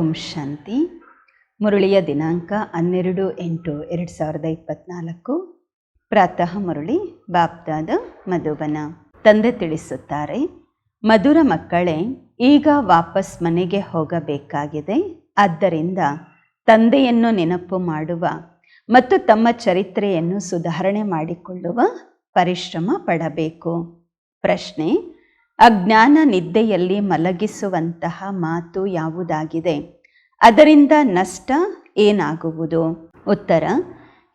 ಓಂ ಶಾಂತಿ. ಮುರಳಿಯ ದಿನಾಂಕ ಹನ್ನೆರಡು ಎಂಟು ಎರಡು ಸಾವಿರದ ಇಪ್ಪತ್ನಾಲ್ಕು. ಪ್ರಾತಃ ಮುರಳಿ ಬಾಪ್ತಾದ ಮಧುಬನ. ತಂದೆ ತಿಳಿಸುತ್ತಾರೆ, ಮಧುರ ಮಕ್ಕಳೇ, ಈಗ ವಾಪಸ್ ಮನೆಗೆ ಹೋಗಬೇಕಾಗಿದೆ. ಆದ್ದರಿಂದ ತಂದೆಯನ್ನು ನೆನಪು ಮಾಡುವ ಮತ್ತು ತಮ್ಮ ಚರಿತ್ರೆಯನ್ನು ಸುಧಾರಣೆ ಮಾಡಿಕೊಳ್ಳುವ ಪರಿಶ್ರಮ ಪಡಬೇಕು. ಪ್ರಶ್ನೆ ಅಜ್ಞಾನ ನಿದ್ದೆಯಲ್ಲಿ ಮಲಗಿಸುವಂತಹ ಮಾತು ಯಾವುದಾಗಿದೆ? ಅದರಿಂದ ನಷ್ಟ ಏನಾಗುವುದು? ಉತ್ತರ,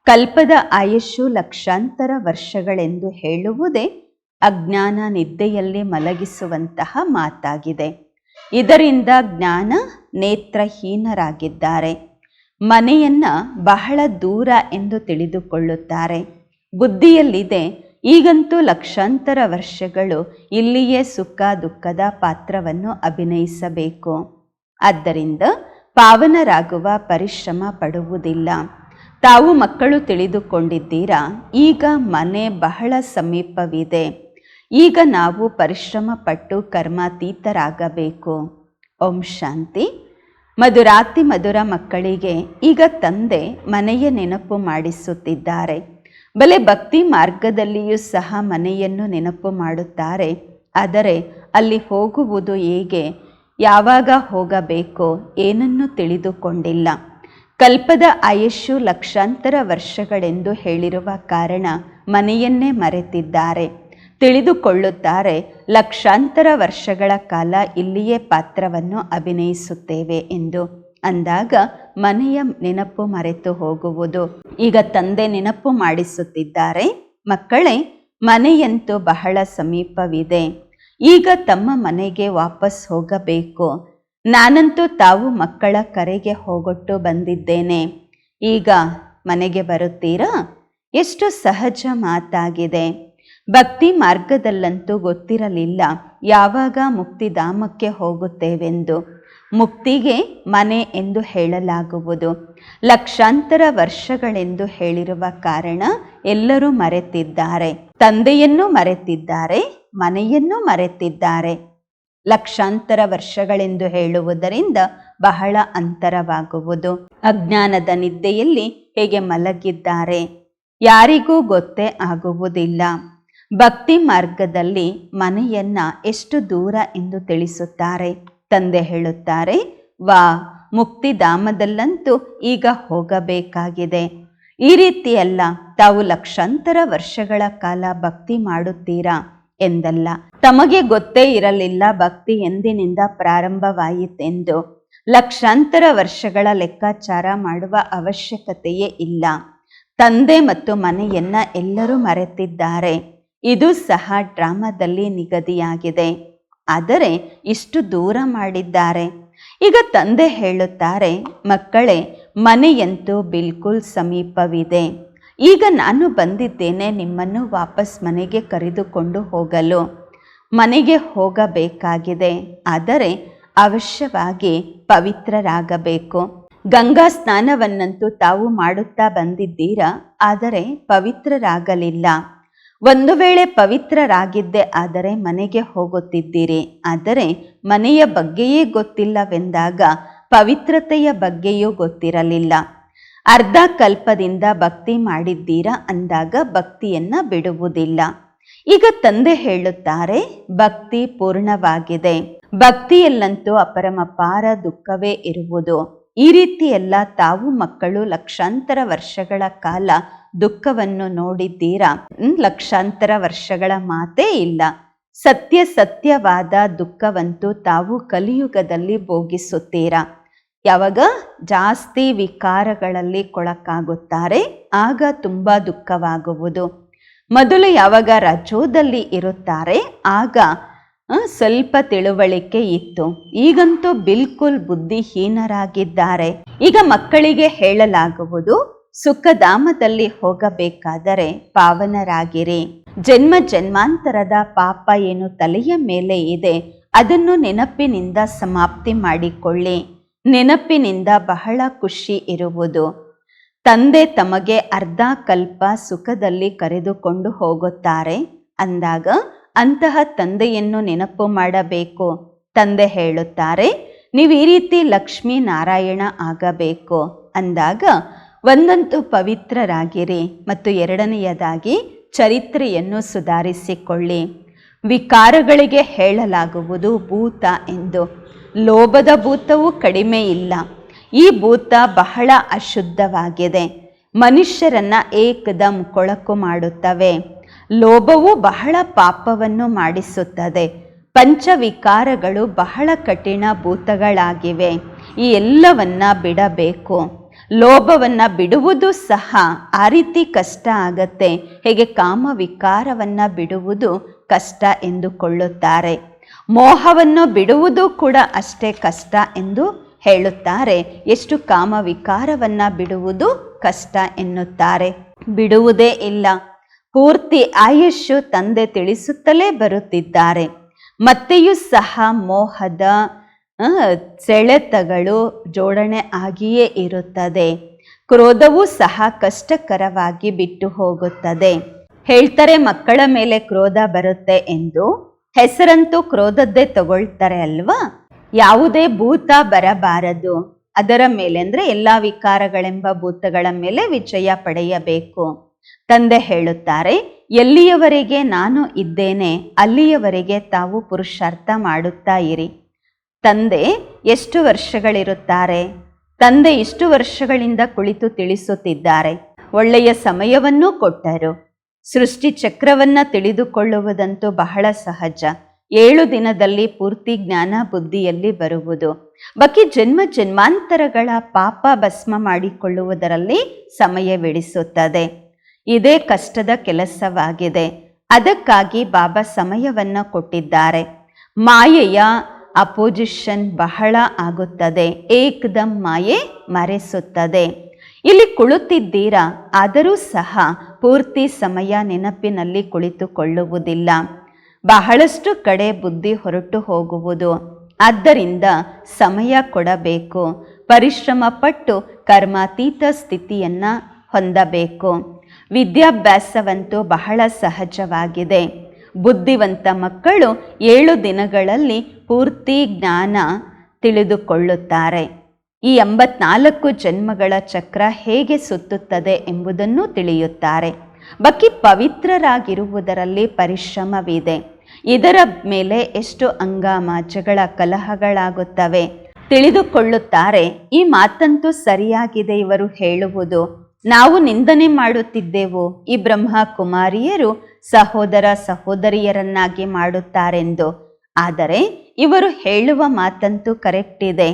ಕಲ್ಪದ ಆಯುಷ್ಯು ಲಕ್ಷಾಂತರ ವರ್ಷಗಳೆಂದು ಹೇಳುವುದೇ ಅಜ್ಞಾನ ನಿದ್ದೆಯಲ್ಲಿ ಮಲಗಿಸುವಂತಹ ಮಾತಾಗಿದೆ. ಇದರಿಂದ ಜ್ಞಾನ ನೇತ್ರಹೀನರಾಗಿದ್ದಾರೆ. ಮನೆಯನ್ನ ಬಹಳ ದೂರ ಎಂದು ತಿಳಿದುಕೊಳ್ಳುತ್ತಾರೆ. ಬುದ್ಧಿಯಲ್ಲಿದೆ ಈಗಂತೂ ಲಕ್ಷಾಂತರ ವರ್ಷಗಳು ಇಲ್ಲಿಯೇ ಸುಖ ದುಃಖದ ಪಾತ್ರವನ್ನು ಅಭಿನಯಿಸಬೇಕು. ಆದ್ದರಿಂದ ಪಾವನರಾಗುವ ಪರಿಶ್ರಮ ಪಡುವುದಿಲ್ಲ. ತಾವು ಮಕ್ಕಳು ತಿಳಿದುಕೊಂಡಿದ್ದೀರಾ? ಈಗ ಮನೆ ಬಹಳ ಸಮೀಪವಿದೆ. ಈಗ ನಾವು ಪರಿಶ್ರಮ ಪಟ್ಟು ಕರ್ಮಾತೀತರಾಗಬೇಕು. ಓಂ ಶಾಂತಿ. ಮಧುರಾತಿ ಮಧುರ ಮಕ್ಕಳಿಗೆ ಈಗ ತಂದೆ ಮನೆಯ ನೆನಪು ಮಾಡಿಸುತ್ತಿದ್ದಾರೆ. ಬಲೆ ಭಕ್ತಿ ಮಾರ್ಗದಲ್ಲಿಯೂ ಸಹ ಮನೆಯನ್ನು ನೆನಪು ಮಾಡುತ್ತಾರೆ. ಆದರೆ ಅಲ್ಲಿ ಹೋಗುವುದು ಹೇಗೆ? ಯಾವಾಗ ಹೋಗಬೇಕೋ? ಏನನ್ನು ತಿಳಿದುಕೊಂಡಿಲ್ಲ. ಕಲ್ಪದ ಆಯುಷ್ಯು ಲಕ್ಷಾಂತರ ವರ್ಷಗಳೆಂದು ಹೇಳಿರುವ ಕಾರಣ ಮನೆಯನ್ನೇ ಮರೆತಿದ್ದಾರೆ. ತಿಳಿದುಕೊಳ್ಳುತ್ತಾರೆ, ಲಕ್ಷಾಂತರ ವರ್ಷಗಳ ಕಾಲ ಇಲ್ಲಿಯೇ ಪಾತ್ರವನ್ನು ಅಭಿನಯಿಸುತ್ತೇವೆ ಎಂದು. ಅಂದಾಗ ಮನೆಯ ನೆನಪು ಮರೆತು ಹೋಗುವುದು. ಈಗ ತಂದೆ ನೆನಪು ಮಾಡಿಸುತ್ತಿದ್ದಾರೆ. ಮಕ್ಕಳೇ, ಮನೆಯಂತೂ ಬಹಳ ಸಮೀಪವಿದೆ. ಈಗ ತಮ್ಮ ಮನೆಗೆ ವಾಪಸ್ ಹೋಗಬೇಕು. ನಾನಂತೂ ತಾವು ಮಕ್ಕಳ ಕರೆಗೆ ಹೋಗೊಟ್ಟು ಬಂದಿದ್ದೇನೆ. ಈಗ ಮನೆಗೆ ಬರುತ್ತೀರಾ? ಎಷ್ಟು ಸಹಜ ಮಾತಾಗಿದೆ. ಭಕ್ತಿ ಮಾರ್ಗದಲ್ಲಂತೂ ಗೊತ್ತಿರಲಿಲ್ಲ. ಯಾವಾಗ ಮುಕ್ತಿಧಾಮಕ್ಕೆ ಹೋಗುತ್ತೇವೆಂದು. ಮುಕ್ತಿಗೆ ಮನೆ ಎಂದು ಹೇಳಲಾಗುವುದು. ಲಕ್ಷಾಂತರ ವರ್ಷಗಳೆಂದು ಹೇಳಿರುವ ಕಾರಣ ಎಲ್ಲರೂ ಮರೆತಿದ್ದಾರೆ. ತಂದೆಯನ್ನು ಮರೆತಿದ್ದಾರೆ, ಮನೆಯನ್ನು ಮರೆತಿದ್ದಾರೆ. ಲಕ್ಷಾಂತರ ವರ್ಷಗಳೆಂದು ಹೇಳುವುದರಿಂದ ಬಹಳ ಅಂತರವಾಗುವುದು. ಅಜ್ಞಾನದ ನಿದ್ದೆಯಲ್ಲಿ ಹೇಗೆ ಮಲಗಿದ್ದಾರೆ? ಯಾರಿಗೂ ಗೊತ್ತೇ ಆಗುವುದಿಲ್ಲ. ಭಕ್ತಿ ಮಾರ್ಗದಲ್ಲಿ ಮನೆಯನ್ನ ಎಷ್ಟು ದೂರ ಎಂದು ತಿಳಿಸುತ್ತಾರೆ. ತಂದೆ ಹೇಳುತ್ತಾರೆ, ವಾ, ಮುಕ್ತಿಧಾಮದಲ್ಲಂತೂ ಈಗ ಹೋಗಬೇಕಾಗಿದೆ. ಈ ರೀತಿಯಲ್ಲ ತಾವು ಲಕ್ಷಾಂತರ ವರ್ಷಗಳ ಕಾಲ ಭಕ್ತಿ ಮಾಡುತ್ತೀರಾ? ಎಂದಲ್ಲ. ತಮಗೆ ಗೊತ್ತೇ ಇರಲಿಲ್ಲ ಭಕ್ತಿ ಎಂದಿನಿಂದ ಪ್ರಾರಂಭವಾಯಿತೆಂದು. ಲಕ್ಷಾಂತರ ವರ್ಷಗಳ ಲೆಕ್ಕಾಚಾರ ಮಾಡುವ ಅವಶ್ಯಕತೆಯೇ ಇಲ್ಲ. ತಂದೆ ಮತ್ತು ಮನೆಯನ್ನ ಎಲ್ಲರೂ ಮರೆತಿದ್ದಾರೆ. ಇದು ಸಹ ಡ್ರಾಮಾದಲ್ಲಿ ನಿಗದಿಯಾಗಿದೆ. ಆದರೆ ಇಷ್ಟು ದೂರ ಮಾಡಿದ್ದಾರೆ. ಈಗ ತಂದೆ ಹೇಳುತ್ತಾರೆ, ಮಕ್ಕಳೇ, ಮನೆಯಂತೂ ಬಿಲ್ಕುಲ್ ಸಮೀಪವಿದೆ. ಈಗ ನಾನು ಬಂದಿದ್ದೇನೆ, ನಿಮ್ಮನ್ನು ವಾಪಸ್ ಮನೆಗೆ ಕರೆದುಕೊಂಡು ಹೋಗಲು. ಮನೆಗೆ ಹೋಗಬೇಕಾಗಿದೆ, ಆದರೆ ಅವಶ್ಯವಾಗಿ ಪವಿತ್ರರಾಗಬೇಕು. ಗಂಗಾ ಸ್ನಾನವನ್ನಂತೂ ತಾವು ಮಾಡುತ್ತಾ ಬಂದಿದ್ದೀರಾ, ಆದರೆ ಪವಿತ್ರರಾಗಲಿಲ್ಲ. ಒಂದು ವೇಳೆ ಪವಿತ್ರರಾಗಿದ್ದೆ ಆದರೆ ಮನೆಗೆ ಹೋಗುತ್ತಿದ್ದೀರಿ. ಆದರೆ ಮನೆಯ ಬಗ್ಗೆಯೇ ಗೊತ್ತಿಲ್ಲವೆಂದಾಗ ಪವಿತ್ರತೆಯ ಬಗ್ಗೆಯೂ ಗೊತ್ತಿರಲಿಲ್ಲ. ಅರ್ಧ ಕಲ್ಪದಿಂದ ಭಕ್ತಿ ಮಾಡಿದ್ದೀರಾ ಅಂದಾಗ ಭಕ್ತಿಯನ್ನ ಬಿಡುವುದಿಲ್ಲ. ಈಗ ತಂದೆ ಹೇಳುತ್ತಾರೆ, ಭಕ್ತಿ ಪೂರ್ಣವಾಗಿದೆ. ಭಕ್ತಿಯಲ್ಲಂತೂ ಅಪರಮಪಾರ ದುಃಖವೇ ಇರುವುದು. ಈ ರೀತಿಯೆಲ್ಲ ತಾವು ಮಕ್ಕಳು ಲಕ್ಷಾಂತರ ವರ್ಷಗಳ ಕಾಲ ದುಃಖವನ್ನು ನೋಡಿದ್ದೀರಾ? ಲಕ್ಷಾಂತರ ವರ್ಷಗಳ ಮಾತೇ ಇಲ್ಲ. ಸತ್ಯ ಸತ್ಯವಾದ ದುಃಖವಂತೂ ತಾವು ಕಲಿಯುಗದಲ್ಲಿ ಭೋಗಿಸುತ್ತೀರಾ? ಯಾವಾಗ ಜಾಸ್ತಿ ವಿಕಾರಗಳಲ್ಲಿ ಕೊಳಕಾಗುತ್ತಾರೆ, ಆಗ ತುಂಬ ದುಃಖವಾಗುವುದು. ಮೊದಲು ಯಾವಾಗ ರಜೋದಲ್ಲಿ ಇರುತ್ತಾರೆ, ಆಗ ಸ್ವಲ್ಪ ತಿಳುವಳಿಕೆ ಇತ್ತು. ಈಗಂತೂ ಬಿಲ್ಕುಲ್ ಬುದ್ಧಿಹೀನರಾಗಿದ್ದಾರೆ. ಈಗ ಮಕ್ಕಳಿಗೆ ಹೇಳಲಾಗುವುದು ಸುಖಧಾಮದಲ್ಲಿ ಹೋಗಬೇಕಾದರೆ ಪಾವನರಾಗಿರಿ. ಜನ್ಮ ಜನ್ಮಾಂತರದ ಪಾಪ ಏನು ತಲೆಯ ಮೇಲೆ ಇದೆ, ಅದನ್ನು ನೆನಪಿನಿಂದ ಸಮಾಪ್ತಿ ಮಾಡಿಕೊಳ್ಳಿ. ನೆನಪಿನಿಂದ ಬಹಳ ಖುಷಿ ಇರುವುದು. ತಂದೆ ತಮಗೆ ಅರ್ಧ ಕಲ್ಪ ಸುಖದಲ್ಲಿ ಕರೆದುಕೊಂಡು ಹೋಗುತ್ತಾರೆ. ಅಂದಾಗ ಅಂತಹ ತಂದೆಯನ್ನು ನೆನಪು ಮಾಡಬೇಕು. ತಂದೆ ಹೇಳುತ್ತಾರೆ, ನೀವು ಈ ರೀತಿ ಲಕ್ಷ್ಮೀ ನಾರಾಯಣ ಆಗಬೇಕು. ಅಂದಾಗ ಒಂದಂತೂ ಪವಿತ್ರರಾಗಿರಿ ಮತ್ತು ಎರಡನೆಯದಾಗಿ ಚರಿತ್ರೆಯನ್ನು ಸುಧಾರಿಸಿಕೊಳ್ಳಿ. ವಿಕಾರಗಳಿಗೆ ಹೇಳಲಾಗುವುದು ಭೂತ ಎಂದು. ಲೋಭದ ಭೂತವೂ ಕಡಿಮೆ ಇಲ್ಲ. ಈ ಭೂತ ಬಹಳ ಅಶುದ್ಧವಾಗಿದೆ. ಮನುಷ್ಯರನ್ನ ಏಕದಂ ಕೊಳಕು ಮಾಡುತ್ತವೆ. ಲೋಭವು ಬಹಳ ಪಾಪವನ್ನು ಮಾಡಿಸುತ್ತದೆ. ಪಂಚವಿಕಾರಗಳು ಬಹಳ ಕಠಿಣ ಭೂತಗಳಾಗಿವೆ. ಈ ಎಲ್ಲವನ್ನ ಬಿಡಬೇಕು. ಲೋಭವನ್ನ ಬಿಡುವುದು ಸಹ ಆ ರೀತಿ ಕಷ್ಟ ಆಗತ್ತೆ. ಹೇಗೆ ಕಾಮ ವಿಕಾರವನ್ನ ಬಿಡುವುದು ಕಷ್ಟ ಎಂದುಕೊಳ್ಳುತ್ತಾರೆ. ಮೋಹವನ್ನು ಬಿಡುವುದು ಕೂಡ ಅಷ್ಟೇ ಕಷ್ಟ ಎಂದು ಹೇಳುತ್ತಾರೆ. ಎಷ್ಟು ಕಾಮ ವಿಕಾರವನ್ನ ಬಿಡುವುದು ಕಷ್ಟ ಎನ್ನುತ್ತಾರೆ. ಬಿಡುವುದೇ ಇಲ್ಲ. ಪೂರ್ತಿ ಆಯುಷ್ಯು ತಂದೆ ತಿಳಿಸುತ್ತಲೇ ಬರುತ್ತಿದ್ದಾರೆ. ಮತ್ತೆಯೂ ಸಹ ಮೋಹದ ಸೆಳೆತಗಳು ಜೋಡಣೆ ಆಗಿಯೇ ಇರುತ್ತದೆ. ಕ್ರೋಧವೂ ಸಹ ಕಷ್ಟಕರವಾಗಿ ಬಿಟ್ಟು ಹೋಗುತ್ತದೆ. ಹೇಳ್ತಾರೆ, ಮಕ್ಕಳ ಮೇಲೆ ಕ್ರೋಧ ಬರುತ್ತೆ ಎಂದು. ಹೆಸರಂತೂ ಕ್ರೋಧದ್ದೇ ತಗೊಳ್ತಾರೆ ಅಲ್ವಾ? ಯಾವುದೇ ಭೂತ ಬರಬಾರದು. ಅದರ ಮೇಲೆ ಅಂದ್ರೆ ಎಲ್ಲಾ ವಿಕಾರಗಳೆಂಬ ಭೂತಗಳ ಮೇಲೆ ವಿಜಯ ಪಡೆಯಬೇಕು. ತಂದೆ ಹೇಳುತ್ತಾರೆ, ಎಲ್ಲಿಯವರೆಗೆ ನಾನು ಇದ್ದೇನೆ, ಅಲ್ಲಿಯವರೆಗೆ ತಾವು ಪುರುಷಾರ್ಥ ಮಾಡುತ್ತಾ ಇರಿ. ತಂದೆ ಎಷ್ಟು ವರ್ಷಗಳಿರುತ್ತಾರೆ? ತಂದೆ ಇಷ್ಟು ವರ್ಷಗಳಿಂದ ಕುಳಿತು ತಿಳಿಸುತ್ತಿದ್ದಾರೆ. ಒಳ್ಳೆಯ ಸಮಯವನ್ನೂ ಕೊಟ್ಟರು. ಸೃಷ್ಟಿ ಚಕ್ರವನ್ನ ತಿಳಿದುಕೊಳ್ಳುವುದಂತೂ ಬಹಳ ಸಹಜ. ಏಳು ದಿನದಲ್ಲಿ ಪೂರ್ತಿ ಜ್ಞಾನ ಬುದ್ಧಿಯಲ್ಲಿ ಬರುವುದು. ಬಾಕಿ ಜನ್ಮ ಜನ್ಮಾಂತರಗಳ ಪಾಪ ಭಸ್ಮ ಮಾಡಿಕೊಳ್ಳುವುದರಲ್ಲಿ ಸಮಯವಿಡಿಸುತ್ತದೆ. ಇದೇ ಕಷ್ಟದ ಕೆಲಸವಾಗಿದೆ. ಅದಕ್ಕಾಗಿ ಬಾಬಾ ಸಮಯವನ್ನ ಕೊಟ್ಟಿದ್ದಾರೆ. ಮಾಯೆಯ ಅಪೋಸಿಷನ್ ಬಹಳ ಆಗುತ್ತದೆ. ಏಕದಮ್ ಮಾಯೆ ಮರೆಸುತ್ತದೆ. ಇಲ್ಲಿ ಕುಳಿತಿದ್ದೀರಾ? ಆದರೂ ಸಹ ಪೂರ್ತಿ ಸಮಯ ನೆನಪಿನಲ್ಲಿ ಕುಳಿತುಕೊಳ್ಳುವುದಿಲ್ಲ. ಬಹಳಷ್ಟು ಕಡೆ ಬುದ್ಧಿ ಹೊರಟು ಹೋಗುವುದು. ಆದ್ದರಿಂದ ಸಮಯ ಕೊಡಬೇಕು. ಪರಿಶ್ರಮ ಪಟ್ಟು ಕರ್ಮಾತೀತ ಸ್ಥಿತಿಯನ್ನು ಹೊಂದಬೇಕು. ವಿದ್ಯಾಭ್ಯಾಸವಂತೂ ಬಹಳ ಸಹಜವಾಗಿದೆ. ಬುದ್ಧಿವಂತ ಮಕ್ಕಳು ಏಳು ದಿನಗಳಲ್ಲಿ ಪೂರ್ತಿ ಜ್ಞಾನ ತಿಳಿದುಕೊಳ್ಳುತ್ತಾರೆ. ಈ ಎಂಬತ್ನಾಲ್ಕು ಜನ್ಮಗಳ ಚಕ್ರ ಹೇಗೆ ಸುತ್ತುತ್ತದೆ ಎಂಬುದನ್ನು ತಿಳಿಯುತ್ತಾರೆ. ಬಕಿ ಪವಿತ್ರರಾಗಿರುವುದರಲ್ಲಿ ಪರಿಶ್ರಮವಿದೆ. ಇದರ ಮೇಲೆ ಎಷ್ಟು ಅಂಗಾಮಾಚಗಳ ಕಲಹಗಳಾಗುತ್ತವೆ. ತಿಳಿದುಕೊಳ್ಳುತ್ತಾರೆ, ಈ ಮಾತಂತೂ ಸರಿಯಾಗಿದೆ ಇವರು ಹೇಳುವುದು. ನಾವು ನಿಂದನೆ ಮಾಡುತ್ತಿದ್ದೆವು. ಈ ಬ್ರಹ್ಮ ಕುಮಾರಿಯರು ಸಹೋದರ ಸಹೋದರಿಯರನ್ನಾಗಿ ಮಾಡುತ್ತಾರೆಂದು. ಆದರೆ ಇವರು ಹೇಳುವ ಮಾತಂತೂ ಕರೆಕ್ಟ್ ಇದೆ.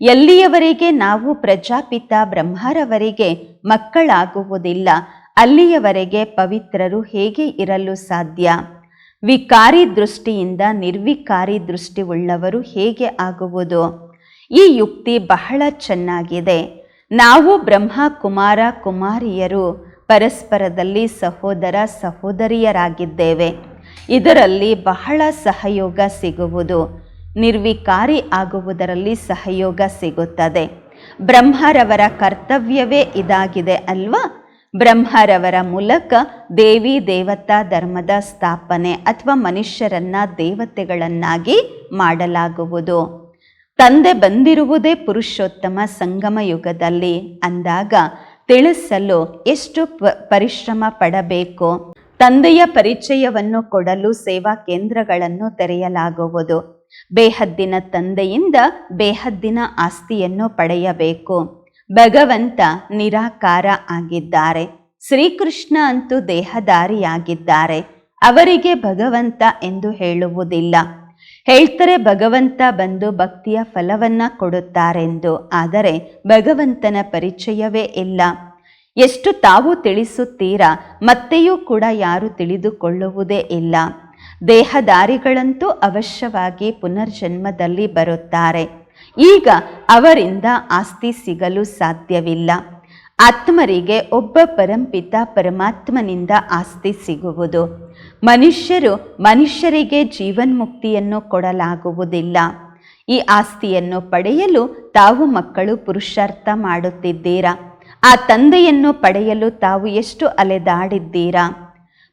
ಎಲ್ಲಿಯವರೆಗೆ ನಾವು ಪ್ರಜಾಪಿತ ಬ್ರಹ್ಮರವರಿಗೆ ಮಕ್ಕಳಾಗುವುದಿಲ್ಲ, ಅಲ್ಲಿಯವರೆಗೆ ಪವಿತ್ರರು ಹೇಗೆ ಇರಲು ಸಾಧ್ಯ? ವಿಕಾರಿ ದೃಷ್ಟಿಯಿಂದ ನಿರ್ವಿಕಾರಿ ದೃಷ್ಟಿ ಉಳ್ಳವರು ಹೇಗೆ ಆಗುವುದು? ಈ ಯುಕ್ತಿ ಬಹಳ ಚೆನ್ನಾಗಿದೆ. ನಾವು ಬ್ರಹ್ಮ ಕುಮಾರ ಕುಮಾರಿಯರು ಪರಸ್ಪರದಲ್ಲಿ ಸಹೋದರ ಸಹೋದರಿಯರಾಗಿದ್ದೇವೆ. ಇದರಲ್ಲಿ ಬಹಳ ಸಹಯೋಗ ಸಿಗುವುದು. ನಿರ್ವಿಕಾರಿ ಆಗುವುದರಲ್ಲಿ ಸಹಯೋಗ ಸಿಗುತ್ತದೆ. ಬ್ರಹ್ಮರವರ ಕರ್ತವ್ಯವೇ ಇದಾಗಿದೆ ಅಲ್ವಾ? ಬ್ರಹ್ಮರವರ ಮೂಲಕ ದೇವಿ ದೇವತಾ ಧರ್ಮದ ಸ್ಥಾಪನೆ ಅಥವಾ ಮನುಷ್ಯರನ್ನ ದೇವತೆಗಳನ್ನಾಗಿ ಮಾಡಲಾಗುವುದು. ತಂದೆ ಬಂದಿರುವುದೇ ಪುರುಷೋತ್ತಮ ಸಂಗಮ ಯುಗದಲ್ಲಿ ಅಂದಾಗ ತಿಳಿಸಲು ಎಷ್ಟು ಪರಿಶ್ರಮ ಪಡಬೇಕು? ತಂದೆಯ ಪರಿಚಯವನ್ನು ಕೊಡಲು ಸೇವಾ ಕೇಂದ್ರಗಳನ್ನು ತೆರೆಯಲಾಗುವುದು. ಬೇಹದ್ದಿನ ತಂದೆಯಿಂದ ಬೇಹದ್ದಿನ ಆಸ್ತಿಯನ್ನು ಪಡೆಯಬೇಕು. ಭಗವಂತ ನಿರಾಕಾರ ಆಗಿದ್ದಾರೆ. ಶ್ರೀಕೃಷ್ಣ ಅಂತೂ ದೇಹದಾರಿಯಾಗಿದ್ದಾರೆ. ಅವರಿಗೆ ಭಗವಂತ ಎಂದು ಹೇಳುವುದಿಲ್ಲ. ಹೇಳ್ತಾರೆ ಭಗವಂತ ಬಂದು ಭಕ್ತಿಯ ಫಲವನ್ನ ಕೊಡುತ್ತಾರೆಂದು. ಆದರೆ ಭಗವಂತನ ಪರಿಚಯವೇ ಇಲ್ಲ. ಎಷ್ಟು ತಾವು ತಿಳಿಸುತ್ತೀರಾ, ಮತ್ತೆಯೂ ಕೂಡ ಯಾರು ತಿಳಿದುಕೊಳ್ಳುವುದೇ ಇಲ್ಲ. ದೇಹದಾರಿಗಳಂತೂ ಅವಶ್ಯವಾಗಿ ಪುನರ್ಜನ್ಮದಲ್ಲಿ ಬರುತ್ತಾರೆ. ಈಗ ಅವರಿಂದ ಆಸ್ತಿ ಸಿಗಲು ಸಾಧ್ಯವಿಲ್ಲ. ಆತ್ಮರಿಗೆ ಒಬ್ಬ ಪರಂಪಿತ ಪರಮಾತ್ಮನಿಂದ ಆಸ್ತಿ ಸಿಗುವುದು. ಮನುಷ್ಯರು ಮನುಷ್ಯರಿಗೆ ಜೀವನ್ಮುಕ್ತಿಯನ್ನು ಕೊಡಲಾಗುವುದಿಲ್ಲ. ಈ ಆಸ್ತಿಯನ್ನು ಪಡೆಯಲು ತಾವು ಮಕ್ಕಳು ಪುರುಷಾರ್ಥ ಮಾಡುತ್ತಿದ್ದೀರಾ? ಆ ತಂದೆಯನ್ನು ಪಡೆಯಲು ತಾವು ಎಷ್ಟು ಅಲೆದಾಡಿದ್ದೀರಾ?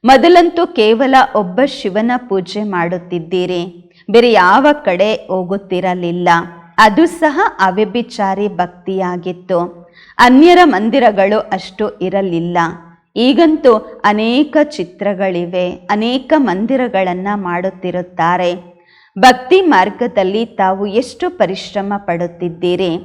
ಮೊದಲಂತೂ ಕೇವಲ ಒಬ್ಬ ಶಿವನ ಪೂಜೆ ಮಾಡುತ್ತಿದ್ದೀರಿ. ಬೇರೆ ಯಾವ ಕಡೆ ಹೋಗುತ್ತಿರಲಿಲ್ಲ. ಅದು ಸಹ ಅವ್ಯಭಿಚಾರಿ ಭಕ್ತಿಯಾಗಿತ್ತು. ಅನ್ಯರ ಮಂದಿರಗಳು ಅಷ್ಟು ಇರಲಿಲ್ಲ. ಈಗಂತೂ ಅನೇಕ ಚಿತ್ರಗಳಿವೆ, ಅನೇಕ ಮಂದಿರಗಳನ್ನು ಮಾಡುತ್ತಿರುತ್ತಾರೆ. ಭಕ್ತಿ ಮಾರ್ಗದಲ್ಲಿ ತಾವು ಎಷ್ಟು ಪರಿಶ್ರಮ ಪಡುತ್ತಿದ್ದೀರಿ?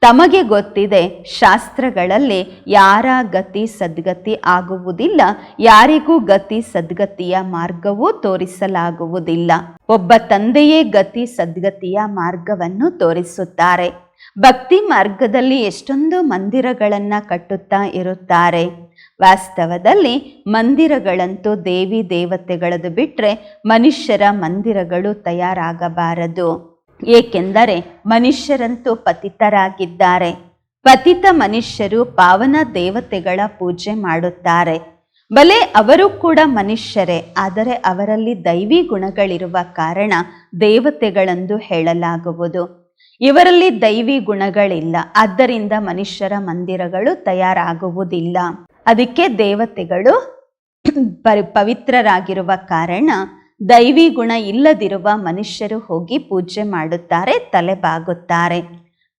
ತಮಗೆ ಗೊತ್ತಿದೆ, ಶಾಸ್ತ್ರಗಳಲ್ಲಿ ಯಾರ ಗತಿ ಸದ್ಗತಿ ಆಗುವುದಿಲ್ಲ, ಯಾರಿಗೂ ಗತಿ ಸದ್ಗತಿಯ ಮಾರ್ಗವೂ ತೋರಿಸಲಾಗುವುದಿಲ್ಲ. ಒಬ್ಬ ತಂದೆಯೇ ಗತಿ ಸದ್ಗತಿಯ ಮಾರ್ಗವನ್ನು ತೋರಿಸುತ್ತಾರೆ. ಭಕ್ತಿ ಮಾರ್ಗದಲ್ಲಿ ಎಷ್ಟೊಂದು ಮಂದಿರಗಳನ್ನು ಕಟ್ಟುತ್ತಾ ಇರುತ್ತಾರೆ. ವಾಸ್ತವದಲ್ಲಿ ಮಂದಿರಗಳಂತೂ ದೇವಿ ದೇವತೆಗಳದು ಬಿಟ್ಟರೆ ಮನುಷ್ಯರ ಮಂದಿರಗಳು ತಯಾರಾಗಬಾರದು. ಏಕೆಂದರೆ ಮನುಷ್ಯರಂತೂ ಪತಿತರಾಗಿದ್ದಾರೆ. ಪತಿತ ಮನುಷ್ಯರು ಪಾವನ ದೇವತೆಗಳ ಪೂಜೆ ಮಾಡುತ್ತಾರೆ. ಬಲೆ ಅವರು ಕೂಡ ಮನುಷ್ಯರೇ, ಆದರೆ ಅವರಲ್ಲಿ ದೈವಿ ಗುಣಗಳಿರುವ ಕಾರಣ ದೇವತೆಗಳೆಂದು ಹೇಳಲಾಗುವುದು. ಇವರಲ್ಲಿ ದೈವಿ ಗುಣಗಳಿಲ್ಲ, ಆದ್ದರಿಂದ ಮನುಷ್ಯರ ಮಂದಿರಗಳು ತಯಾರಾಗುವುದಿಲ್ಲ. ಅದಕ್ಕೆ ದೇವತೆಗಳು ಪರಿ, ಪವಿತ್ರರಾಗಿರುವ ಕಾರಣ ದೈವಿ ಗುಣ ಇಲ್ಲದಿರುವ ಮನುಷ್ಯರು ಹೋಗಿ ಪೂಜೆ ಮಾಡುತ್ತಾರೆ ತಲೆ ಬಾಗುತ್ತಾರೆ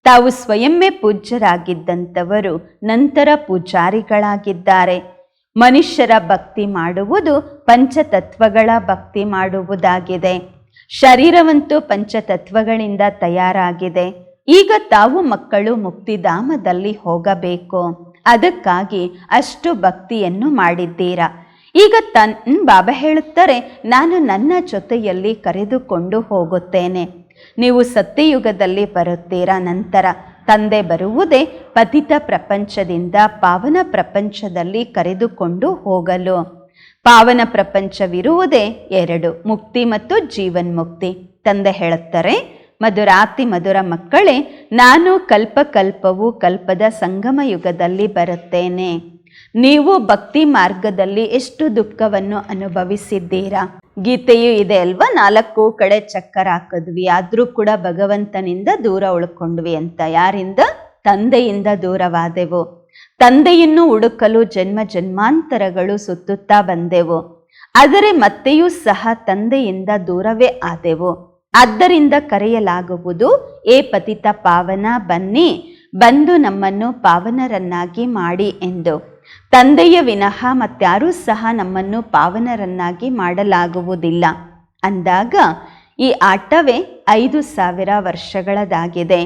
ತಾವು ಸ್ವಯಂವೇ ಪೂಜ್ಯರಾಗಿದ್ದಂಥವರು ನಂತರ ಪೂಜಾರಿಗಳಾಗಿದ್ದಾರೆ. ಮನುಷ್ಯರ ಭಕ್ತಿ ಮಾಡುವುದು ಪಂಚತತ್ವಗಳ ಭಕ್ತಿ ಮಾಡುವುದಾಗಿದೆ. ಶರೀರವಂತೂ ಪಂಚತತ್ವಗಳಿಂದ ತಯಾರಾಗಿದೆ. ಈಗ ತಾವು ಮಕ್ಕಳು ಮುಕ್ತಿಧಾಮದಲ್ಲಿ ಹೋಗಬೇಕು. ಅದಕ್ಕಾಗಿ ಅಷ್ಟು ಭಕ್ತಿಯನ್ನು ಮಾಡಿದ್ದೀರಾ? ಈಗ ತನ್ ಬಾಬಾ ಹೇಳುತ್ತಾರೆ, ನಾನು ನನ್ನ ಜೊತೆಯಲ್ಲಿ ಕರೆದುಕೊಂಡು ಹೋಗುತ್ತೇನೆ. ನೀವು ಸತ್ಯಯುಗದಲ್ಲಿ ಬರುತ್ತೀರಾ ನಂತರ? ತಂದೆ ಬರುವುದೇ ಪತಿತ ಪ್ರಪಂಚದಿಂದ ಪಾವನ ಪ್ರಪಂಚದಲ್ಲಿ ಕರೆದುಕೊಂಡು ಹೋಗಲು. ಪಾವನ ಪ್ರಪಂಚವಿರುವುದೇ ಎರಡು, ಮುಕ್ತಿ ಮತ್ತು ಜೀವನ್ಮುಕ್ತಿ. ತಂದೆ ಹೇಳುತ್ತಾರೆ ಮಧುರಾತಿ ಮಧುರ ಮಕ್ಕಳೇ, ನಾನು ಕಲ್ಪಕಲ್ಪವು ಕಲ್ಪದ ಸಂಗಮ ಯುಗದಲ್ಲಿ ಬರುತ್ತೇನೆ. ನೀವು ಭಕ್ತಿ ಮಾರ್ಗದಲ್ಲಿ ಎಷ್ಟು ದುಃಖವನ್ನು ಅನುಭವಿಸಿದ್ದೀರಾ? ಗೀತೆಯು ಇದೆ ಅಲ್ವಾ? ನಾಲ್ಕು ಕಡೆ ಚಕ್ಕರ್ ಹಾಕಿದ್ವಿ. ಆದರೂ ಕೂಡ ಭಗವಂತನಿಂದ ದೂರ ಉಳ್ಕೊಂಡ್ವಿ ಅಂತ. ಯಾರಿಂದ? ತಂದೆಯಿಂದ ದೂರವಾದೆವು. ತಂದೆಯನ್ನು ಹುಡುಕಲು ಜನ್ಮ ಜನ್ಮಾಂತರಗಳು ಸುತ್ತುತ್ತಾ ಬಂದೆವು. ಆದರೆ ಮತ್ತೆಯೂ ಸಹ ತಂದೆಯಿಂದ ದೂರವೇ ಆದೆವು. ಆದ್ದರಿಂದ ಕರೆಯಲಾಗುವುದು, ಏ ಪತಿತ ಪಾವನ, ಬನ್ನಿ, ಬಂದು ನಮ್ಮನ್ನು ಪಾವನರನ್ನಾಗಿ ಮಾಡಿ ಎಂದು. ತಂದೆಯ ವಿನಃ ಮತ್ತಾರೂ ಸಹ ನಮ್ಮನ್ನು ಪಾವನರನ್ನಾಗಿ ಮಾಡಲಾಗುವುದಿಲ್ಲ. ಅಂದಾಗ ಈ ಆಟವೇ ಐದು ಸಾವಿರ ವರ್ಷಗಳದಾಗಿದೆ.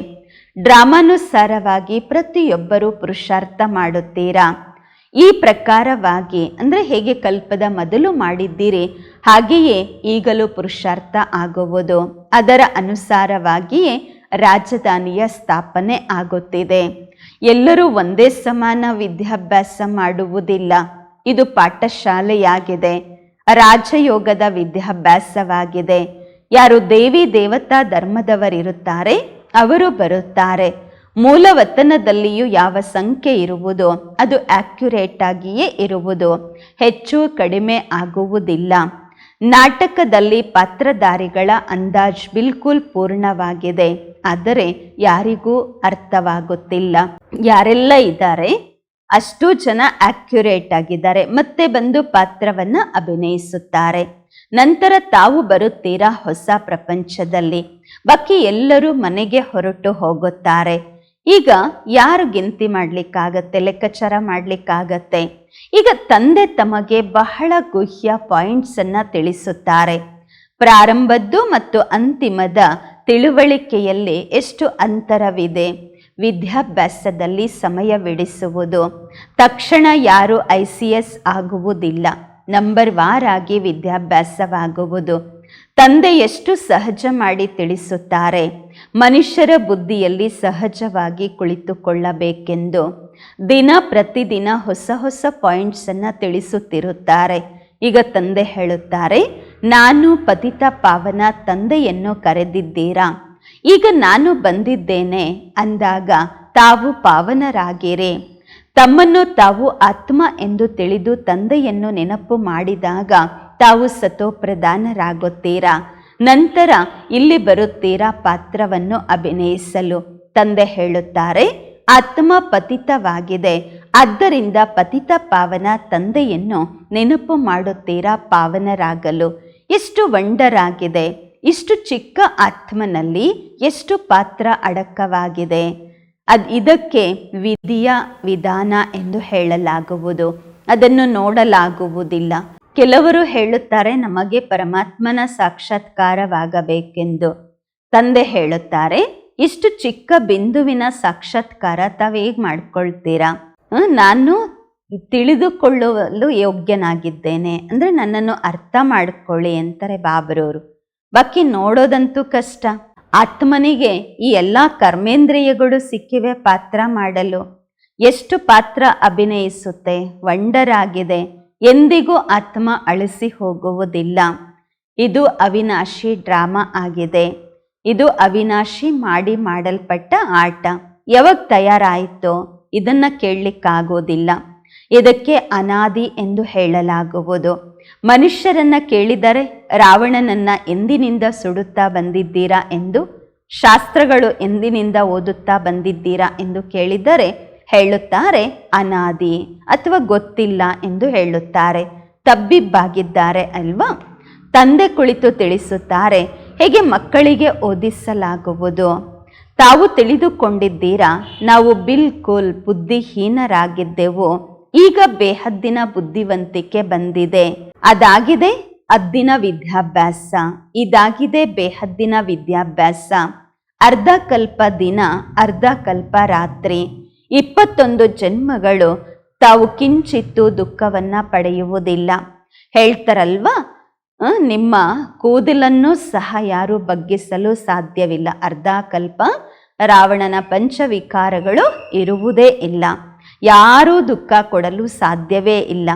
ಡ್ರಾಮಾನುಸಾರವಾಗಿ ಪ್ರತಿಯೊಬ್ಬರೂ ಪುರುಷಾರ್ಥ ಮಾಡುತ್ತೀರಾ? ಈ ಪ್ರಕಾರವಾಗಿ ಅಂದರೆ ಹೇಗೆ ಕಲ್ಪದ ಮೊದಲು ಮಾಡಿದ್ದೀರಿ, ಹಾಗೆಯೇ ಈಗಲೂ ಪುರುಷಾರ್ಥ ಆಗುವುದು. ಅದರ ಅನುಸಾರವಾಗಿಯೇ ರಾಜಧಾನಿಯ ಸ್ಥಾಪನೆ ಆಗುತ್ತಿದೆ. ಎಲ್ಲರೂ ಒಂದೇ ಸಮಾನ ವಿದ್ಯಾಭ್ಯಾಸ ಮಾಡುವುದಿಲ್ಲ. ಇದು ಪಾಠಶಾಲೆಯಾಗಿದೆ. ರಾಜಯೋಗದ ವಿದ್ಯಾಭ್ಯಾಸವಾಗಿದೆ. ಯಾರು ದೇವಿ ದೇವತಾ ಧರ್ಮದವರಿರುತ್ತಾರೆ, ಅವರು ಬರುತ್ತಾರೆ. ಮೂಲ ವತನದಲ್ಲಿಯೂ ಯಾವ ಸಂಖ್ಯೆ ಇರುವುದು ಅದು ಆಕ್ಯುರೇಟ್ ಆಗಿಯೇ ಇರುವುದು. ಹೆಚ್ಚು ಕಡಿಮೆ ಆಗುವುದಿಲ್ಲ. ನಾಟಕದಲ್ಲಿ ಪಾತ್ರಧಾರಿಗಳ ಅಂದಾಜ್ ಬಿಲ್ಕುಲ್ ಪೂರ್ಣವಾಗಿದೆ. ಆದರೆ ಯಾರಿಗೂ ಅರ್ಥವಾಗುತ್ತಿಲ್ಲ. ಯಾರೆಲ್ಲ ಇದ್ದಾರೆ? ಅಷ್ಟು ಜನ ಆಕ್ಯುರೇಟ್ ಆಗಿದ್ದಾರೆ. ಮತ್ತೆ ಬಂದು ಪಾತ್ರವನ್ನ ಅಭಿನಯಿಸುತ್ತಾರೆ. ನಂತರ ತಾವು ಬರುತ್ತೀರಾ ಹೊಸ ಪ್ರಪಂಚದಲ್ಲಿ. ಬಾಕಿ ಎಲ್ಲರೂ ಮನೆಗೆ ಹೊರಟು ಹೋಗುತ್ತಾರೆ. ಈಗ ಯಾರು ಗಿಂತಿ ಮಾಡ್ಲಿಕ್ಕಾಗತ್ತೆ, ಲೆಕ್ಕಾಚಾರ ಮಾಡ್ಲಿಕ್ಕಾಗತ್ತೆ? ಈಗ ತಂದೆ ತಮಗೆ ಬಹಳ ಗುಹ್ಯ ಪಾಯಿಂಟ್ಸ್ ಅನ್ನ ತಿಳಿಸುತ್ತಾರೆ. ಪ್ರಾರಂಭದ್ದು ಮತ್ತು ಅಂತಿಮದ ತಿಳುವಳಿಕೆಯಲ್ಲಿ ಎಷ್ಟು ಅಂತರವಿದೆ? ವಿದ್ಯಾಭ್ಯಾಸದಲ್ಲಿ ಸಮಯ ಸಮಯವಿಡಿಸುವುದು ತಕ್ಷಣ ಯಾರು ಐ ಸಿ ಎಸ್ ಆಗುವುದಿಲ್ಲ. ನಂಬರ್ ವಾರ್ ಆಗಿ ವಿದ್ಯಾಭ್ಯಾಸವಾಗುವುದು. ತಂದೆ ಎಷ್ಟು ಸಹಜ ಮಾಡಿ ತಿಳಿಸುತ್ತಾರೆ? ಮನುಷ್ಯರ ಬುದ್ಧಿಯಲ್ಲಿ ಸಹಜವಾಗಿ ಕುಳಿತುಕೊಳ್ಳಬೇಕೆಂದು ದಿನ ಪ್ರತಿದಿನ ಹೊಸ ಹೊಸ ಪಾಯಿಂಟ್ಸನ್ನು ತಿಳಿಸುತ್ತಿರುತ್ತಾರೆ. ಈಗ ತಂದೆ ಹೇಳುತ್ತಾರೆ, ನಾನು ಪತಿತ ಪಾವನ ತಂದೆಯನ್ನು ಕರೆದಿದ್ದೀರಾ? ಈಗ ನಾನು ಬಂದಿದ್ದೇನೆ ಅಂದಾಗ ತಾವು ಪಾವನರಾಗಿರಿ. ತಮ್ಮನ್ನು ತಾವು ಆತ್ಮ ಎಂದು ತಿಳಿದು ತಂದೆಯನ್ನು ನೆನಪು ಮಾಡಿದಾಗ ತಾವು ಸತೋಪ್ರಧಾನರಾಗುತ್ತೀರಾ? ನಂತರ ಇಲ್ಲಿ ಬರುತ್ತೀರಾ ಪಾತ್ರವನ್ನು ಅಭಿನಯಿಸಲು. ತಂದೆ ಹೇಳುತ್ತಾರೆ, ಆತ್ಮ ಪತಿತವಾಗಿದೆ. ಆದ್ದರಿಂದ ಪತಿತ ಪಾವನ ತಂದೆಯನ್ನು ನೆನಪು ಮಾಡುತ್ತೀರಾ ಪಾವನರಾಗಲು. ಎಷ್ಟು ವಂಡರಾಗಿದೆ. ಇಷ್ಟು ಚಿಕ್ಕ ಆತ್ಮನಲ್ಲಿ ಎಷ್ಟು ಪಾತ್ರ ಅಡಕವಾಗಿದೆ. ಅದ್ ಇದಕ್ಕೆ ವಿಧಿಯ ವಿಧಾನ ಎಂದು ಹೇಳಲಾಗುವುದು. ಅದನ್ನು ನೋಡಲಾಗುವುದಿಲ್ಲ. ಕೆಲವರು ಹೇಳುತ್ತಾರೆ, ನಮಗೆ ಪರಮಾತ್ಮನ ಸಾಕ್ಷಾತ್ಕಾರವಾಗಬೇಕೆಂದು. ತಂದೆ ಹೇಳುತ್ತಾರೆ, ಇಷ್ಟು ಚಿಕ್ಕ ಬಿಂದುವಿನ ಸಾಕ್ಷಾತ್ಕಾರ ತಾವು ಮಾಡ್ಕೊಳ್ತೀರಾ? ನಾನು ತಿಳಿದುಕೊಳ್ಳಲು ಯೋಗ್ಯನಾಗಿದ್ದೇನೆ. ಅಂದರೆ ನನ್ನನ್ನು ಅರ್ಥ ಮಾಡ್ಕೊಳ್ಳಿ ಅಂತಾರೆ ಬಾಬರವರು. ಬಾಕಿ ನೋಡೋದಂತೂ ಕಷ್ಟ. ಆತ್ಮನಿಗೆ ಈ ಎಲ್ಲ ಕರ್ಮೇಂದ್ರಿಯಗಳು ಸಿಕ್ಕಿವೆ, ಪಾತ್ರ ಮಾಡಲು. ಎಷ್ಟು ಪಾತ್ರ ಅಭಿನಯಿಸುತ್ತೆ ವಂಡರ್ ಆಗಿದೆ ಎಂದಿಗೂ ಆತ್ಮ ಅಳಿಸಿ ಹೋಗುವುದಿಲ್ಲ. ಇದು ಅವಿನಾಶಿ ಡ್ರಾಮಾ ಆಗಿದೆ. ಇದು ಅವಿನಾಶಿ ಮಾಡಿ ಮಾಡಲ್ಪಟ್ಟ ಆಟ. ಯಾವಾಗ ತಯಾರಾಯಿತೋ ಇದನ್ನ ಕೇಳಲಿಕ್ಕಾಗೋದಿಲ್ಲ ಇದಕ್ಕೆ ಅನಾದಿ ಎಂದು ಹೇಳಲಾಗುವುದು. ಮನುಷ್ಯರನ್ನ ಕೇಳಿದರೆ ರಾವಣನನ್ನ ಎಂದಿನಿಂದ ಸುಡುತ್ತಾ ಬಂದಿದ್ದೀರಾ ಎಂದು, ಶಾಸ್ತ್ರಗಳು ಎಂದಿನಿಂದ ಓದುತ್ತಾ ಬಂದಿದ್ದೀರಾ ಎಂದು ಕೇಳಿದರೆ ಹೇಳುತ್ತಾರೆ ಅನಾದಿ ಅಥವಾ ಗೊತ್ತಿಲ್ಲ ಎಂದು ಹೇಳುತ್ತಾರೆ. ತಬ್ಬಿಬ್ಬಾಗಿದ್ದಾರೆ ಅಲ್ವಾ? ತಂದೆ ಕುಳಿತು ತಿಳಿಸುತ್ತಾರೆ, ಹೇಗೆ ಮಕ್ಕಳಿಗೆ ಓದಿಸಲಾಗುವುದು? ತಾವು ತಿಳಿದುಕೊಂಡಿದ್ದೀರಾ, ನಾವು ಬಿಲ್ಕುಲ್ ಬುದ್ಧಿಹೀನರಾಗಿದ್ದೆವು, ಈಗ ಬೇಹದ್ದಿನ ಬುದ್ಧಿವಂತಿಕೆ ಬಂದಿದೆ. ಅದಾಗಿದೆ, ಅದ್ದಿನ ವಿದ್ಯಾಭ್ಯಾಸ, ಇದಾಗಿದೆ ಬೇಹದ್ದಿನ ವಿದ್ಯಾಭ್ಯಾಸ. ಅರ್ಧ ಕಲ್ಪ ದಿನ ಅರ್ಧ ಕಲ್ಪ ರಾತ್ರಿ. ಇಪ್ಪತ್ತೊಂದು ಜನ್ಮಗಳು ತಾವು ಕಿಂಚಿತ್ತು ದುಃಖವನ್ನ ಪಡೆಯುವುದಿಲ್ಲ. ಹೇಳ್ತಾರಲ್ವಾ? ನಿಮ್ಮ ಕೂದಲನ್ನು ಸಹ ಯಾರು ಬಗ್ಗಿಸಲು ಸಾಧ್ಯವಿಲ್ಲ. ಅರ್ಧ ಕಲ್ಪ ರಾವಣನ ಪಂಚವಿಕಾರಗಳು ಇರುವುದೇ ಇಲ್ಲ. ಯಾರೂ ದುಃಖ ಕೊಡಲು ಸಾಧ್ಯವೇ ಇಲ್ಲ.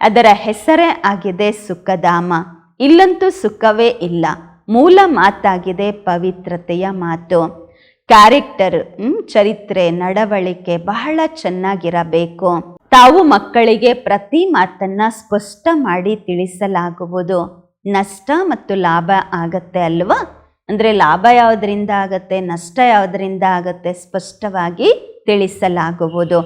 ಅದರ ಹೆಸರೇ ಆಗಿದೆ ಸುಖಧಾಮ. ಇಲ್ಲಂತೂ ಸುಖವೇ ಇಲ್ಲ. ಮೂಲ ಮಾತಾಗಿದೆ ಪವಿತ್ರತೆಯ ಮಾತು. ಕ್ಯಾರೆಕ್ಟರ್ ಚರಿತ್ರೆ, ನಡವಳಿಕೆ ಬಹಳ ಚೆನ್ನಾಗಿರಬೇಕು. ತಾವು ಮಕ್ಕಳಿಗೆ ಪ್ರತಿ ಮಾತನ್ನ ಸ್ಪಷ್ಟ ಮಾಡಿ ತಿಳಿಸಲಾಗುವುದು. ನಷ್ಟ ಮತ್ತು ಲಾಭ ಆಗತ್ತೆ ಅಲ್ವಾ? ಅಂದ್ರೆ ಲಾಭ ಯಾವುದರಿಂದ ಆಗತ್ತೆ, ನಷ್ಟ ಯಾವುದರಿಂದ ಆಗತ್ತೆ ಸ್ಪಷ್ಟವಾಗಿ ತಿಳಿಸಲಾಗುವುದು.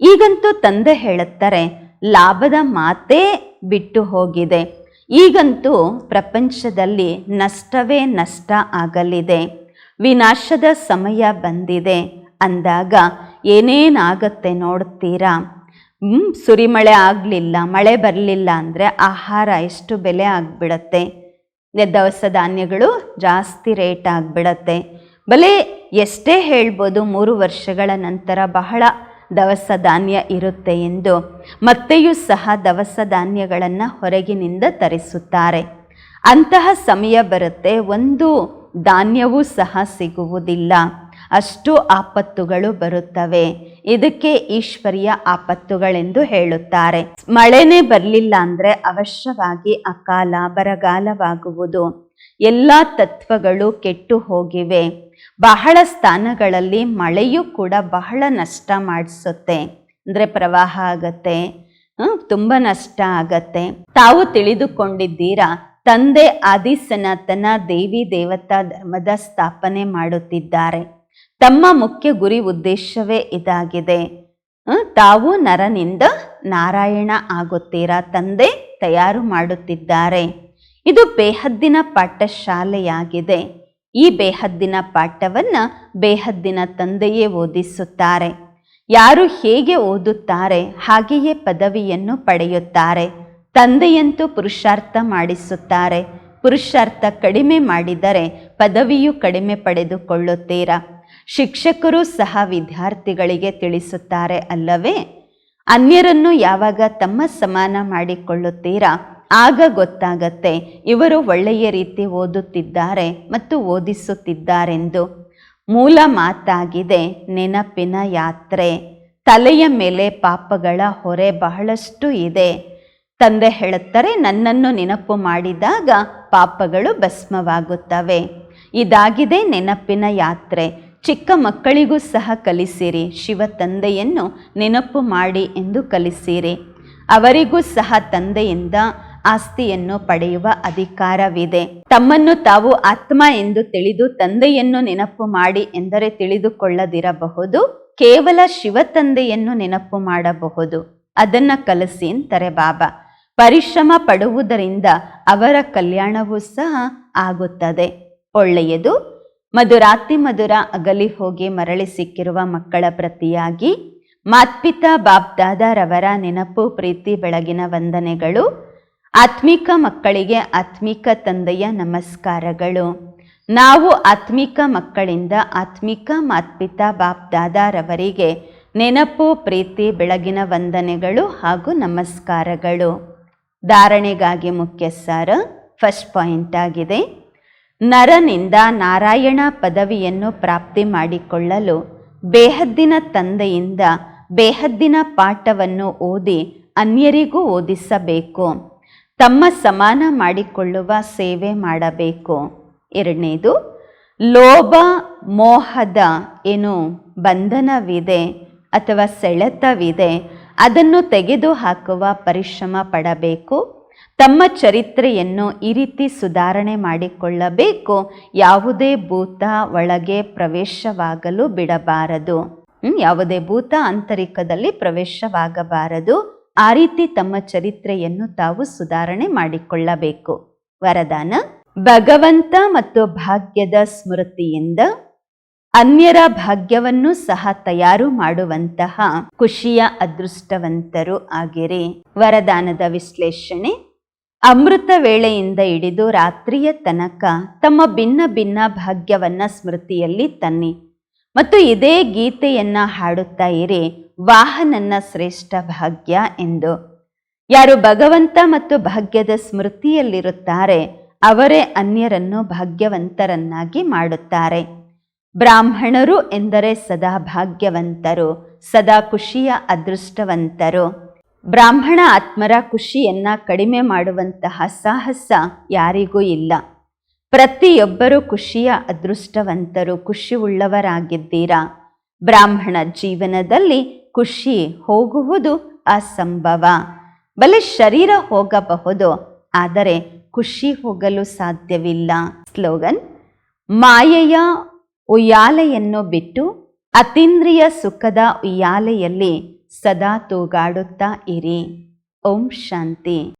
ಈಗಂತೂ ತಂದೆ ಹೇಳುತ್ತಾರೆ, ಲಾಭದ ಮಾತೇ ಬಿಟ್ಟು ಹೋಗಿದೆ. ಈಗಂತೂ ಪ್ರಪಂಚದಲ್ಲಿ ನಷ್ಟವೇ ನಷ್ಟ ಆಗಲಿದೆ. ವಿನಾಶದ ಸಮಯ ಬಂದಿದೆ. ಅಂದಾಗ ಏನೇನಾಗತ್ತೆ ನೋಡ್ತೀರಾ? ಸುರಿಮಳೆ ಆಗಲಿಲ್ಲ, ಮಳೆ ಬರಲಿಲ್ಲ ಅಂದರೆ ಆಹಾರ ಎಷ್ಟು ಬೆಲೆ ಆಗಿಬಿಡತ್ತೆ? ದವಸ ಧಾನ್ಯಗಳು ಜಾಸ್ತಿ ರೇಟ್ ಆಗಿಬಿಡತ್ತೆ. ಬಲೆ ಎಷ್ಟೇ ಹೇಳ್ಬೋದು ಮೂರು ವರ್ಷಗಳ ನಂತರ ಬಹಳ ದವಸ ಧಾನ್ಯ ಇರುತ್ತೆ ಎಂದು ಮತ್ತೆಯೂ ಸಹ ದವಸ ಧಾನ್ಯಗಳನ್ನು ಹೊರಗಿನಿಂದ ತರಿಸುತ್ತಾರೆ. ಅಂತಹ ಸಮಯ ಬರುತ್ತೆ, ಒಂದು ಧಾನ್ಯವೂ ಸಹ ಸಿಗುವುದಿಲ್ಲ. ಅಷ್ಟು ಆಪತ್ತುಗಳು ಬರುತ್ತವೆ. ಇದಕ್ಕೆ ಈಶ್ವರಿಯ ಆಪತ್ತುಗಳೆಂದು ಹೇಳುತ್ತಾರೆ. ಮಳೆನೇ ಬರಲಿಲ್ಲ ಅಂದ್ರೆ ಅವಶ್ಯವಾಗಿ ಅಕಾಲ ಬರಗಾಲವಾಗುವುದು. ಎಲ್ಲ ತತ್ವಗಳು ಕೆಟ್ಟು ಹೋಗಿವೆ. ಬಹಳ ಸ್ಥಾನಗಳಲ್ಲಿ ಮಳೆಯೂ ಕೂಡ ಬಹಳ ನಷ್ಟ ಮಾಡಿಸುತ್ತೆ. ಅಂದ್ರೆ ಪ್ರವಾಹ ಆಗತ್ತೆ ತುಂಬ ನಷ್ಟ ಆಗತ್ತೆ. ತಾವು ತಿಳಿದುಕೊಂಡಿದ್ದೀರಾ? ತಂದೆ ಆದಿ ಸನಾತನ ದೇವಿ ದೇವತಾ ಧರ್ಮದ ಸ್ಥಾಪನೆ ಮಾಡುತ್ತಿದ್ದಾರೆ. ತಮ್ಮ ಮುಖ್ಯ ಗುರಿ ಉದ್ದೇಶವೇ ಇದಾಗಿದೆ. ತಾವು ನರನಿಂದ ನಾರಾಯಣ ಆಗುತ್ತೀರಾ ತಂದೆ ತಯಾರು ಮಾಡುತ್ತಿದ್ದಾರೆ. ಇದು ಬೇಹದ್ದಿನ ಪಾಠಶಾಲೆಯಾಗಿದೆ. ಈ ಬೇಹದ್ದಿನ ಪಾಠವನ್ನು ಬೇಹದ್ದಿನ ತಂದೆಯೇ ಓದಿಸುತ್ತಾರೆ. ಯಾರು ಹೇಗೆ ಓದುತ್ತಾರೆ ಹಾಗೆಯೇ ಪದವಿಯನ್ನು ಪಡೆಯುತ್ತಾರೆ. ತಂದೆಯಂತೂ ಪುರುಷಾರ್ಥ ಮಾಡಿಸುತ್ತಾರೆ. ಪುರುಷಾರ್ಥ ಕಡಿಮೆ ಮಾಡಿದರೆ ಪದವಿಯು ಕಡಿಮೆ ಪಡೆದುಕೊಳ್ಳುತ್ತೀರಾ? ಶಿಕ್ಷಕರು ಸಹ ವಿದ್ಯಾರ್ಥಿಗಳಿಗೆ ತಿಳಿಸುತ್ತಾರೆ ಅಲ್ಲವೇ? ಅನ್ಯರನ್ನು ಯಾವಾಗ ತಮ್ಮ ಸಮಾನ ಮಾಡಿಕೊಳ್ಳುತ್ತೀರಾ? ಆಗ ಗೊತ್ತಾಗತ್ತೆ, ಇವರು ಒಳ್ಳೆಯ ರೀತಿ ಓದುತ್ತಿದ್ದಾರೆ ಮತ್ತು ಓದಿಸುತ್ತಿದ್ದಾರೆಂದು. ಮೂಲ ಮಾತಾಗಿದೆ, ನೆನಪಿನ ಯಾತ್ರೆ. ತಲೆಯ ಮೇಲೆ ಪಾಪಗಳ ಹೊರೆ ಬಹಳಷ್ಟು ಇದೆ. ತಂದೆ ಹೇಳುತ್ತಾರೆ, ನನ್ನನ್ನು ನೆನಪು ಮಾಡಿದಾಗ ಪಾಪಗಳು ಭಸ್ಮವಾಗುತ್ತವೆ. ಇದಾಗಿದೆ ನೆನಪಿನ ಯಾತ್ರೆ. ಚಿಕ್ಕ ಮಕ್ಕಳಿಗೂ ಸಹ ಕಲಿಸಿರಿ. ಶಿವ ತಂದೆಯನ್ನು ನೆನಪು ಮಾಡಿ ಎಂದು ಕಲಿಸಿರಿ. ಅವರಿಗೂ ಸಹ ತಂದೆಯಿಂದ ಆಸ್ತಿಯನ್ನು ಪಡೆಯುವ ಅಧಿಕಾರವಿದೆ. ತಮ್ಮನ್ನು ತಾವು ಆತ್ಮ ಎಂದು ತಿಳಿದು ತಂದೆಯನ್ನು ನೆನಪು ಮಾಡಿ ಎಂದರೆ ತಿಳಿದುಕೊಳ್ಳದಿರಬಹುದು. ಕೇವಲ ಶಿವ ತಂದೆಯನ್ನು ನೆನಪು ಮಾಡಬಹುದು. ಅದನ್ನು ಕಲಸಿ ಅಂತಾರೆ ಬಾಬಾ. ಪರಿಶ್ರಮ ಪಡುವುದರಿಂದ ಅವರ ಕಲ್ಯಾಣವೂ ಸಹ ಆಗುತ್ತದೆ. ಒಳ್ಳೆಯದು. ಮಧುರಾತಿ ಮಧುರ ಅಗಲಿ ಹೋಗಿ ಮರಳಿ ಸಿಕ್ಕಿರುವ ಮಕ್ಕಳ ಪ್ರತಿಯಾಗಿ ಮಾತ್ಪಿತಾ ಬಾಬ್ದಾದರವರ ನೆನಪು, ಪ್ರೀತಿ, ಬೆಳಗಿನ ವಂದನೆಗಳು, ಆತ್ಮಿಕ ಮಕ್ಕಳಿಗೆ ಆತ್ಮಿಕ ತಂದೆಯ ನಮಸ್ಕಾರಗಳು. ನಾವು ಆತ್ಮಿಕ ಮಕ್ಕಳಿಂದ ಆತ್ಮಿಕ ಮಾತ್ಪಿತಾ ಬಾಪ್ದಾದಾರವರಿಗೆ ನೆನಪು, ಪ್ರೀತಿ, ಬೆಳಗಿನ ವಂದನೆಗಳು ಹಾಗೂ ನಮಸ್ಕಾರಗಳು. ಧಾರಣೆಗಾಗಿ ಮುಖ್ಯ ಸಾರ ಫಸ್ಟ್ ಪಾಯಿಂಟ್ ಆಗಿದೆ. ನರನಿಂದ ನಾರಾಯಣ ಪದವಿಯನ್ನು ಪ್ರಾಪ್ತಿ ಮಾಡಿಕೊಳ್ಳಲು ಬೇಹದ್ದಿನ ತಂದೆಯಿಂದ ಬೇಹದ್ದಿನ ಪಾಠವನ್ನು ಓದಿ ಅನ್ಯರಿಗೂ ಓದಿಸಬೇಕು. ತಮ್ಮ ಸಮಾನ ಮಾಡಿಕೊಳ್ಳುವ ಸೇವೆ ಮಾಡಬೇಕು. ಎರಡನೇದು, ಲೋಭ ಮೋಹದ ಏನು ಬಂಧನವಿದೆ ಅಥವಾ ಸೆಳೆತವಿದೆ ಅದನ್ನು ತೆಗೆದುಹಾಕುವ ಪರಿಶ್ರಮ ಪಡಬೇಕು. ತಮ್ಮ ಚರಿತ್ರೆಯನ್ನು ಈ ರೀತಿ ಸುಧಾರಣೆ ಮಾಡಿಕೊಳ್ಳಬೇಕು. ಯಾವುದೇ ಭೂತ ಒಳಗೆ ಪ್ರವೇಶವಾಗಲು ಬಿಡಬಾರದು. ಯಾವುದೇ ಭೂತ ಆಂತರಿಕದಲ್ಲಿ ಪ್ರವೇಶವಾಗಬಾರದು. ಆ ರೀತಿ ತಮ್ಮ ಚರಿತ್ರೆಯನ್ನು ತಾವು ಸುಧಾರಣೆ ಮಾಡಿಕೊಳ್ಳಬೇಕು. ವರದಾನ, ಭಗವಂತ ಮತ್ತು ಭಾಗ್ಯದ ಸ್ಮೃತಿಯಿಂದ. ಅನ್ಯರ ಭಾಗ್ಯವನ್ನು ಸಹ ತಯಾರು ಮಾಡುವಂತಹ ಖುಷಿಯ ಅದೃಷ್ಟವಂತರು ಆಗಿರಿ. ವರದಾನದ ವಿಶ್ಲೇಷಣೆ. ಅಮೃತ ವೇಳೆಯಿಂದ ಹಿಡಿದು ರಾತ್ರಿಯ ತನಕ ತಮ್ಮ ಭಿನ್ನ ಭಿನ್ನ ಭಾಗ್ಯವನ್ನ ಸ್ಮೃತಿಯಲ್ಲಿ ತನ್ನಿ. ಮತ್ತು ಇದೇ ಗೀತೆಯನ್ನ ಹಾಡುತ್ತಾ ಇರಿ. ವಾಹನನ್ನ ಶ್ರೇಷ್ಠ ಭಾಗ್ಯ ಎಂದು. ಯಾರು ಭಗವಂತ ಮತ್ತು ಭಾಗ್ಯದ ಸ್ಮೃತಿಯಲ್ಲಿರುತ್ತಾರೆ, ಅವರೇ ಅನ್ಯರನ್ನು ಭಾಗ್ಯವಂತರನ್ನಾಗಿ ಮಾಡುತ್ತಾರೆ. ಬ್ರಾಹ್ಮಣರು ಎಂದರೆ ಸದಾ ಭಾಗ್ಯವಂತರು, ಸದಾ ಖುಷಿಯ ಅದೃಷ್ಟವಂತರು. ಬ್ರಾಹ್ಮಣ ಆತ್ಮರ ಖುಷಿಯನ್ನು ಕಡಿಮೆ ಮಾಡುವಂತಹ ಸಾಹಸ ಯಾರಿಗೂ ಇಲ್ಲ. ಪ್ರತಿಯೊಬ್ಬರೂ ಖುಷಿಯ ಅದೃಷ್ಟವಂತರು ಖುಷಿ ಉಳ್ಳವರಾಗಿದ್ದೀರಾ ಬ್ರಾಹ್ಮಣ ಜೀವನದಲ್ಲಿ ಖುಷಿ ಹೋಗುವುದು ಅಸಂಭವ. ಬಲೆ ಶರೀರ ಹೋಗಬಹುದು, ಆದರೆ ಖುಷಿ ಹೋಗಲು ಸಾಧ್ಯವಿಲ್ಲ. ಸ್ಲೋಗನ್, ಮಾಯೆಯ ಉಯ್ಯಾಲೆಯನ್ನು ಬಿಟ್ಟು ಅತೀಂದ್ರಿಯ ಸುಖದ ಉಯ್ಯಾಲೆಯಲ್ಲಿ ಸದಾ ತೂಗಾಡುತ್ತಾ ಇರಿ. ಓಂ ಶಾಂತಿ.